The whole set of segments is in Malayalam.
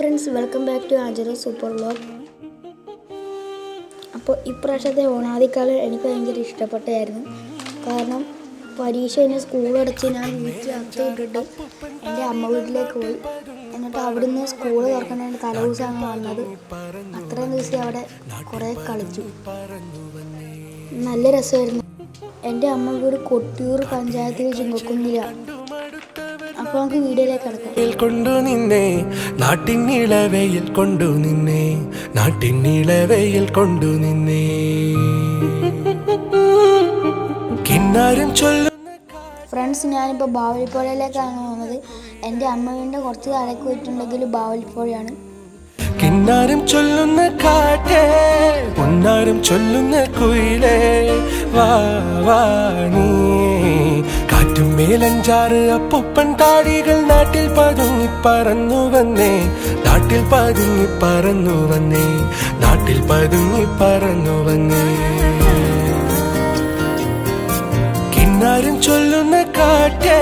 ഫ്രണ്ട്സ് വെൽക്കം ബാക്ക് ടു ആജറോ സൂപ്പർ വ്ലോഗ് അപ്പോൾ ഇപ്രാവശ്യത്തെ ഓണാദിക്കാലം എനിക്ക് ഭയങ്കര ഇഷ്ടപ്പെട്ടായിരുന്നു കാരണം പരീക്ഷ കഴിഞ്ഞ് സ്കൂളടച്ച് ഞാൻ വീട്ടിൽ അകത്ത് വിട്ടിട്ട് എന്റെ അമ്മ വീട്ടിലേക്ക് പോയി. എന്നിട്ട് അവിടുന്ന് സ്കൂൾ തുറക്കുന്നതിന്റെ തലേദിവസമാണ് വന്നത്. അത്രയും ദിവസം അവിടെ കുറേ കളിച്ചു. നല്ല രസമായിരുന്നു. എന്റെ അമ്മ വീട് കൊട്ടിയൂർ പഞ്ചായത്തിൽ ചുങ്കക്കുന്നില്ല അപ്പോൾ നമുക്ക് വീഡിയോയിലേക്ക് കിടക്കാം. കൊണ്ടു നിന്നെ നാട്ടിൻ കൊണ്ടു നിന്നെ കൊണ്ടു നിന്നെ. കിന്നാരം ചൊല്ലുന്ന ഫ്രണ്ട്സ് ഞാനിപ്പോൾ ബാവലിപ്പുഴയിലേക്കാണ് പോകുന്നത്. എന്റെ അമ്മ വീണ്ടും കുറച്ച് താഴേക്ക് പോയിട്ടുണ്ടെങ്കിൽ ബാവലിപ്പുഴയാണ്. കിന്നാരം ചൊല്ലുന്ന കാറ്റേ പൊന്നാരം ചൊല്ലുന്ന കുയിലേ വാ വാ നീ കാറ്റും മേലഞ്ചാറ് അപ്പൂപ്പൻ താടികൾ നാട്ടിൽ പതുങ്ങി പറന്നു വന്നേ. നാട്ടിൽ പതുങ്ങി പറന്നു വന്നേ. നാട്ടിൽ പതുങ്ങി പറന്നു വന്നേ. കിന്നാരും ചൊല്ലുന്ന കാറ്റേ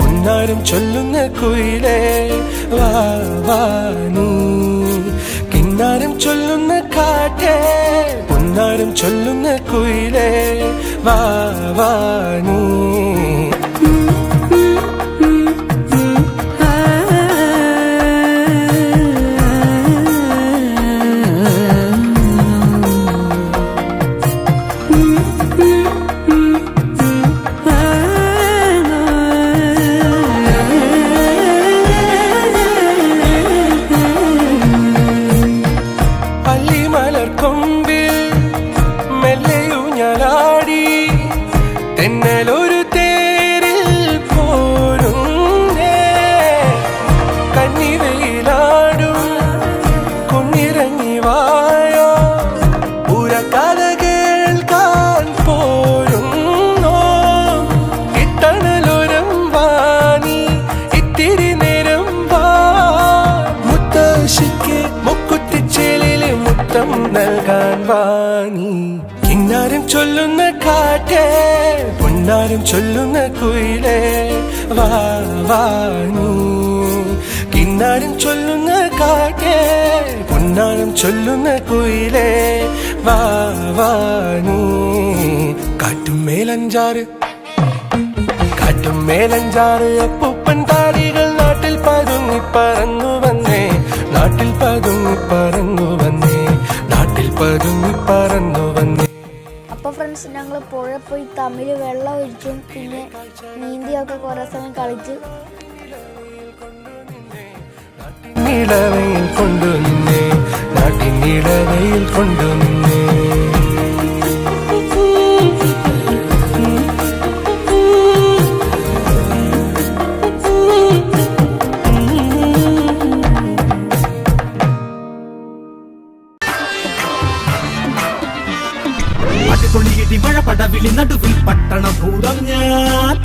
പൊന്നാരും ചൊല്ലുന്ന കുയിലേ. വാ വാ നീ. ചൊല്ലുന്ന കാറ്റേ പൊന്നാരും ചൊല്ലുന്ന കുയിലേ. വാ വാ നീ. വാ. വാണി. കിന്നാരം ചൊല്ലുന്ന കാറ്റേ പൊന്നാരം ചൊല്ലുന്ന കുയിലേ വാ വാണി. കിന്നാരം ചൊല്ലുന്ന കാറ്റേ പൊന്നാരം ചൊല്ലുന്ന കുയിലേ വാ കാറ്റും മേലഞ്ചാറ് കാറ്റും മേലഞ്ചാറ്. അപ്പൂപ്പൻ താടികൾ നാട്ടിൽ പതുങ്ങി പറന്നു വന്നേ നാട്ടിൽ പതുങ്ങി പറന്നു വന്നേ നാട്ടിൽ പതുങ്ങി പറന്നു വന്നേ. അപ്പോൾ ഫ്രണ്ട്സ് ഞങ്ങൾ പുഴ പോയി തമിഴ് വെള്ളം ഒഴിച്ചും പിന്നെ നീന്തിയൊക്കെ കുറേ സമയം കളിച്ച് നിളവയിൽ കൊണ്ടു നിന്നേ നാട്ടിൻ നിളവയിൽ കൊണ്ടു നിന്നേ അടിപൊളിയിടി മഴ പടവിളി നടുവിൽ പട്ടണ ഭൂതം ഞാൻ.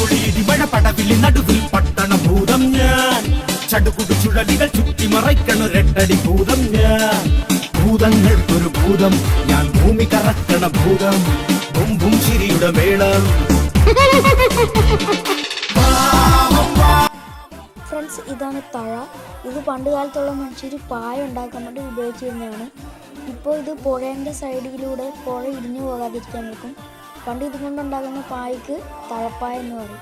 അടിപൊളിയിടി മഴ പടവിളി നടുവിൽ പട്ടണ ഭൂതം ഞാൻ. ചടുകുടു ചുഴലികൾ ചുറ്റി മറയ്ക്കണ രണ്ടടി ഭൂതം ഞാൻ. ഭൂതങ്ങൾക്കൊരു ഭൂതം ഞാൻ ഭൂമി കറക്കണ ഭൂതം. ബും ബും ചിരിയുടെ മേളം. ഫ്രണ്ട്സ് ഇതാണ് തഴ. ഇത് പണ്ട് കാലത്തുള്ള മനുഷ്യർ പായ ഉണ്ടാക്കാൻ വേണ്ടി ഉപയോഗിച്ചിരുന്നതാണ്. ഇപ്പോൾ ഇത് പുഴേന്റെ സൈഡിലൂടെ പുഴ ഇടിഞ്ഞു പോകാതിരിക്കാൻ വെക്കും പണ്ട് ഇതുകൊണ്ടുണ്ടാകുന്ന പായ്ക്ക് തഴപ്പായ എന്ന് പറയും.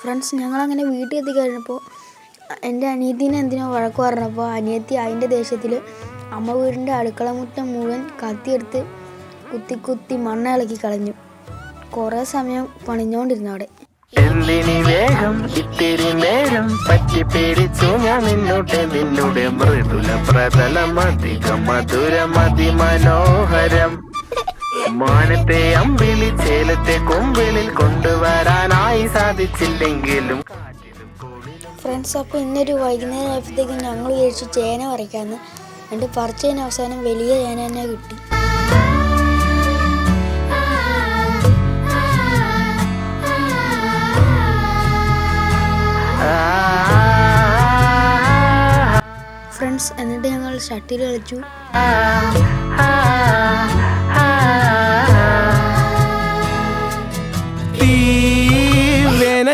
ഫ്രണ്ട്സ് ഞങ്ങളങ്ങനെ വീട്ടിൽ എത്തിക്കഴിഞ്ഞപ്പോൾ എന്റെ അനിയത്തിനെ എന്തിനോ വഴക്ക് പറഞ്ഞപ്പോൾ അനിയത്തി അതിന്റെ ദേഷ്യത്തിൽ അമ്മ വീടിന്റെ അടുക്കള മുറ്റം മുഴുവൻ കത്തിയെടുത്ത് കുത്തി കുത്തി മണ്ണ് ഇളക്കി കളഞ്ഞു. കുറേ സമയം പണിഞ്ഞോണ്ടിരുന്നു അവിടെ. എന്തിനി വേഗം ഇത്തിരി നേരം പറ്റി ഞാൻ നിന്നോട്ട് നിന്നുടെ മൃദുല പ്രതലം അധികം മാനത്തെ അമ്പിളി ചേലത്തെ കൊമ്പിളിൽ കൊണ്ടുവരാനായി സാധിച്ചില്ലെങ്കിലും ഫ്രണ്ട്സ് അപ്പോൾ ഇന്നൊരു വൈകുന്നേരം ആയപ്പോഴത്തേക്കും ഞങ്ങൾ വിചാരിച്ചു ചേന പറിക്കാമെന്ന് എന്റെ പറിച്ചതിന് അവസാനം വലിയ ചേന തന്നെ കിട്ടി. ഫ്രണ്ട്സ് എന്നിട്ട് ഞങ്ങൾ ഷട്ടിൽ കളിച്ചു.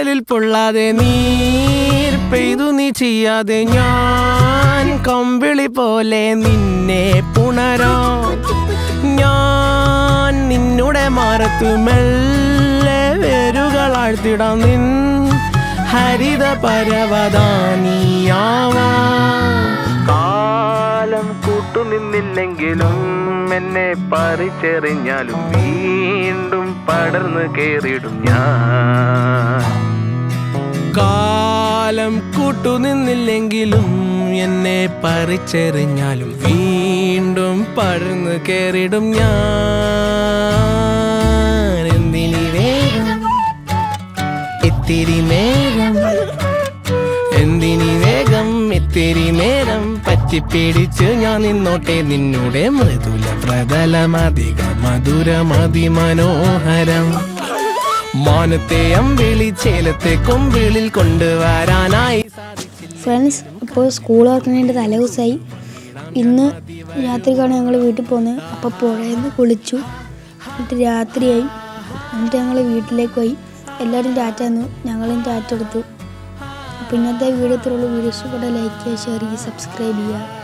വേനലിൽ പൊള്ളാതെ നീർ പെയ്തു നീ ചെയ്യാതെ ഞാൻ കമ്പിളി പോലെ നിന്നെ പുണരോ. ഞാൻ നിന്നുടെ മാറത്തു മെല്ലെ വേരുകളാഴ്ത്തിടാം നിൻ ഹരിത പരവതാനിയാവാ. കാലം കൂട്ടുനിന്നില്ലെങ്കിലും എന്നെ പറിച്ചെറിഞ്ഞാലും വീണ്ടും പടർന്നു കേറിടും ഞാൻ. കാലം കൂട്ടുനിന്നില്ലെങ്കിലും എന്നെ പറിച്ചെറിഞ്ഞാലും വീണ്ടും പടർന്നു കയറിടും ഞാൻ. എന്തിനി വേഗം? ഇത്തിരി നേരം. എന്തിനി വേഗം? ഇത്തിരി നേരം. പറ്റിപ്പിടിച്ച് ഞാൻ നിന്നോട്ടെ നിന്നുടെ മൃദുല പ്രതലമധിക മധുരമതി മനോഹരം മാനത്തെ അമ്പിളി ചേലത്തെ കൊണ്ടുവരാനായി ഫ്രണ്ട്സ് ഇപ്പോൾ സ്കൂൾ ഓർക്കുന്നതിന്റെ തലേദിവസമായി ഇന്ന് രാത്രിക്കാണ് ഞങ്ങൾ വീട്ടിൽ പോകുന്നത്. അപ്പോൾ പുഴയിൽ നിന്ന് കുളിച്ചു. എന്നിട്ട് രാത്രിയായി. എന്നിട്ട് ഞങ്ങൾ വീട്ടിലേക്ക് പോയി. എല്ലാവരും ടാറ്റ തന്നു. ഞങ്ങളും ടാറ്റ എടുത്തു. അപ്പോൾ ഇന്നത്തെ വീഡിയോ ഇത്രയുള്ളൂ വീഡിയോസ് ഇഷ്ടപ്പെട്ട ലൈക്ക് ചെയ്യുക ഷെയർ ചെയ്യുക സബ്സ്ക്രൈബ് ചെയ്യുക.